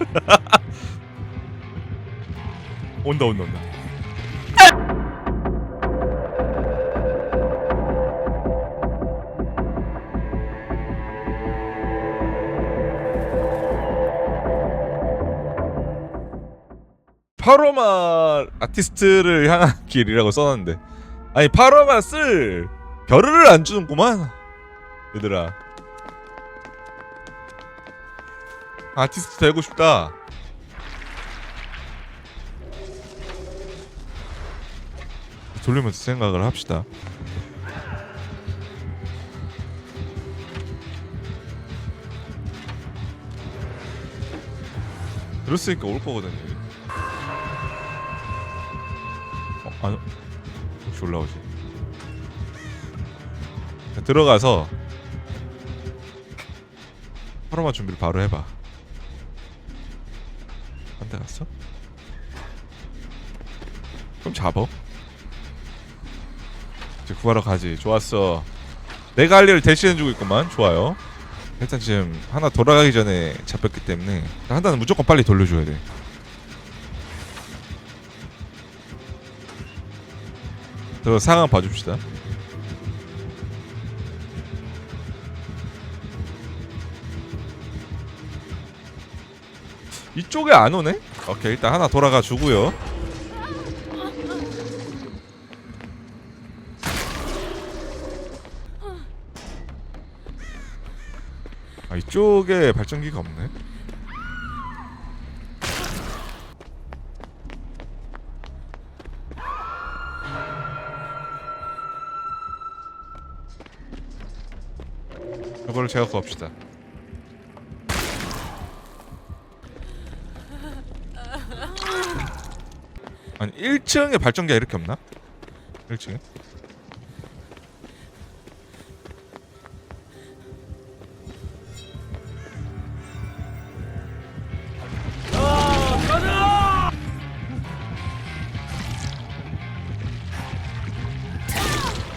온다 온다 온다. 파로마 아티스트를 향한 길이라고 써놨는데 아니 파로마 쓸 별을 안 주는구만 얘들아 아티스트 되고 싶다. 돌리면서 생각을 합시다. 들었으니까 올 거거든요. 어, 아니 혹시 올라오지? 자, 들어가서 하루만 준비를 바로 해봐 한대 갔어? 그럼 잡어. 이제 구하러 가지. 좋았어. 내가 할 일을 대신해주고 있구만. 좋아요. 일단 지금 하나 돌아가기 전에 잡혔기 때문에 한 단은 무조건 빨리 돌려줘야 돼. 저 상황 봐줍시다. 이쪽에 안 오네? 오케이 일단 하나 돌아가 주고요. 아 이쪽에 발전기가 없네. 이거를 제가 구합시다. 아니 1층에 발전기가 이렇게 없나? 1층에?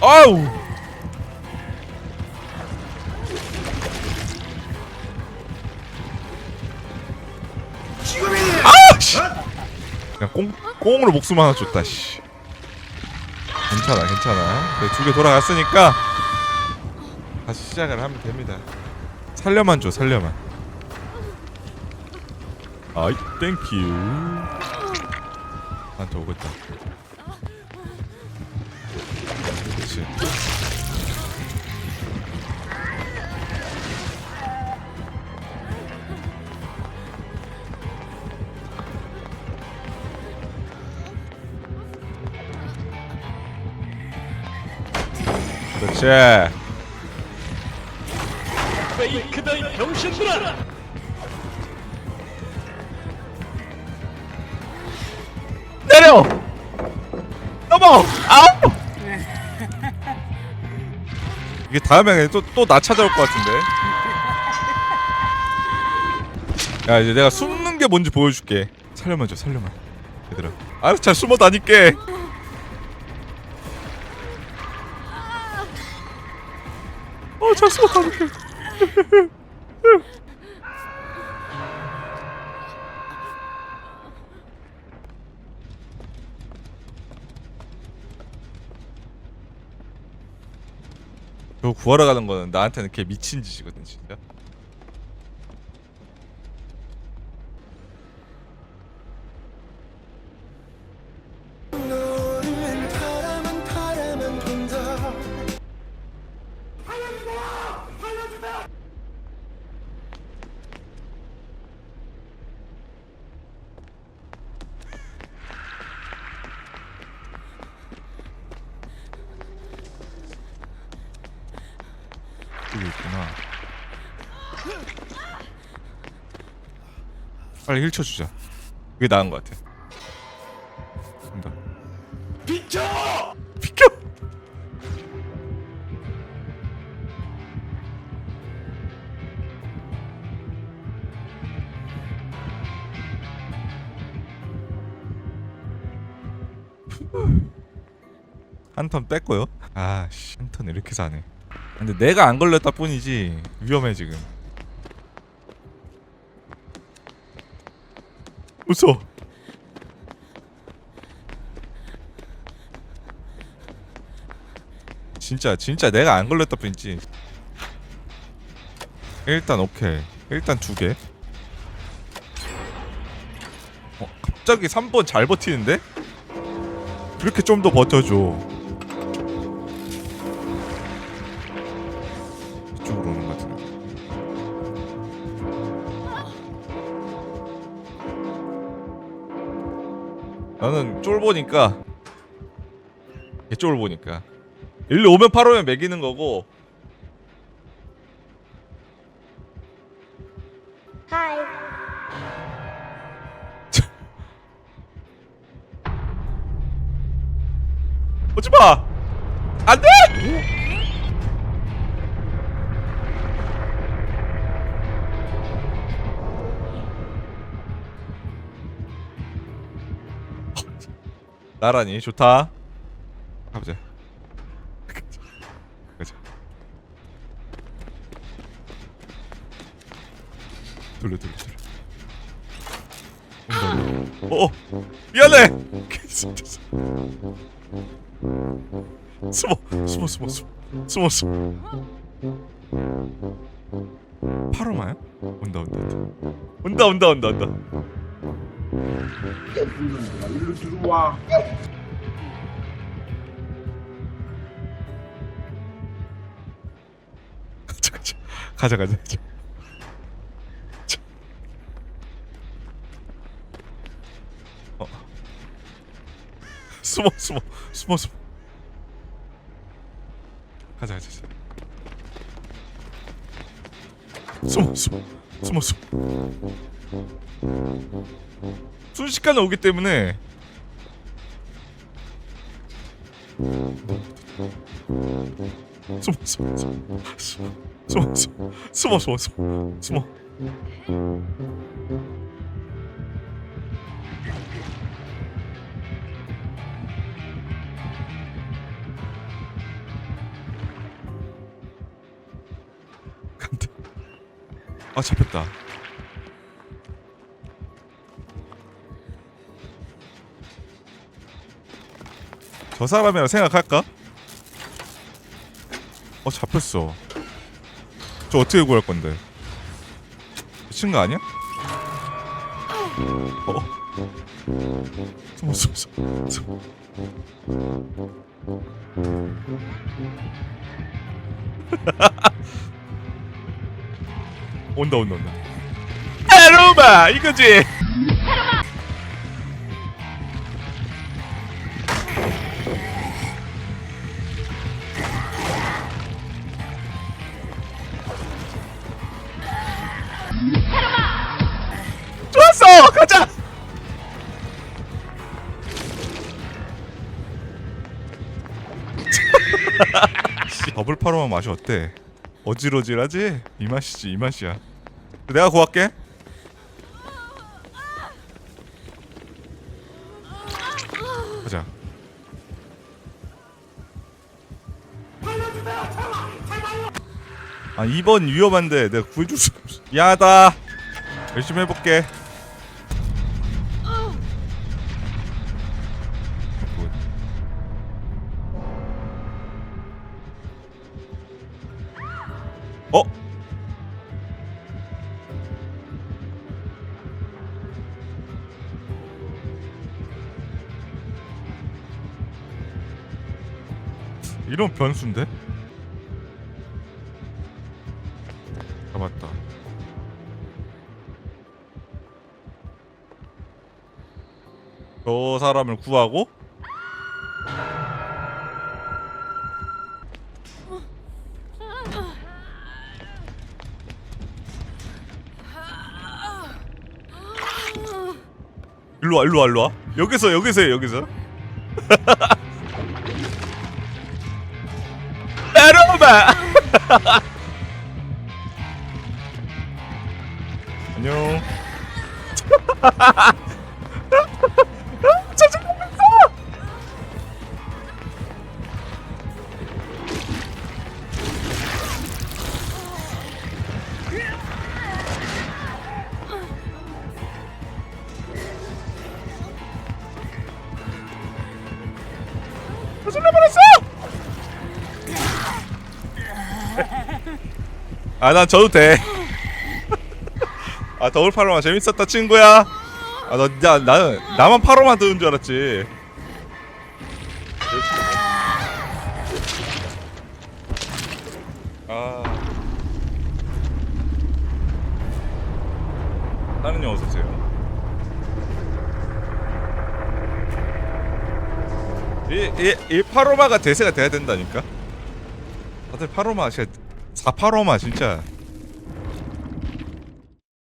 아우! 꽁 꽁으로 목숨 하나 줬다 씨. 괜찮아 괜찮아. 두개 돌아갔으니까 다시 시작을 하면 됩니다. 살려만 줘 살려만. 아이 땡큐. 나한테 오겠다. 그렇지. 페이크다 이 병신들아! 내려. 넘어. 아우. 이게 다음에 또또 나 찾아올 것 같은데. 야 이제 내가 숨는 게 뭔지 보여줄게. 살려만 줘, 살려만. 얘들아. 알았어, 잘 숨어 다닐게. 어, 다닐게. 저 구하러 가는 거는 나한테는 개 미친 짓이거든, 진짜. 여기 있구나. 빨리 힐 쳐주자. 그게 나은 것 같아. 간다. 비켜! 비켜! 한턴 뺐고요. 아씨, 한턴 이렇게 사네. 근데 내가 안 걸렸다 뿐이지 위험해 지금. 무서워. 진짜 진짜 내가 안 걸렸다 뿐이지. 일단 오케이. 일단 두 개. 어, 갑자기 3번 잘 버티는데? 이렇게 좀 더 버텨줘. 나는 쫄 보니까 개쫄 보니까. 일로 오면 팔 오면 매기는 거고. Hi. 오지마! 안돼 나란히. 좋다. 가보자. 가자. 돌려 돌려 돌려. 어 어. 미안해. 숨어 숨어 숨어 숨어. 숨어 숨어. 파로마야? 온다 온다 온다. 온다 온다 온다 온다 가자 가자 가자 가자 가자 자. 어. 숨어 숨어 숨어 숨어 가자 가자 가자 숨어 숨어 숨어 숨어 순식간에 오기 때문에 숨어 숨어 숨어 숨어 숨어 숨어 숨어 간다. 아 잡혔다. 저 사람이라 생각할까? 어 잡혔어. 저 어떻게 구할 건데? 미친 거 아니야? 어? 숨어 숨어 숨어 온다 온다 온다. 에로마! 이거지 좋았어 가자 더블 파로마 맛이 어때? 어질어질하지? 이 맛이지 이 맛이야 내가 구할게 아 2번 위험한데 내가 구해줄 수 없어 미안하다 열심히 해볼게 어? 이런 변수인데? 잡았다. 저 사람을 구하고? 일로 와 일로 와 일로 와. 여기서 여기서 해, 여기서. 에로마 아난 저도 돼. 아 더울 파로마 재밌었다 친구야. 아너 야, 나는 나만 파로마 드는 줄 알았지. 아. 나는 어서 오세요. 이, 이, 이 파로마가 대세가 돼야 된다니까. 다들 파로마 진짜 4파로마 진짜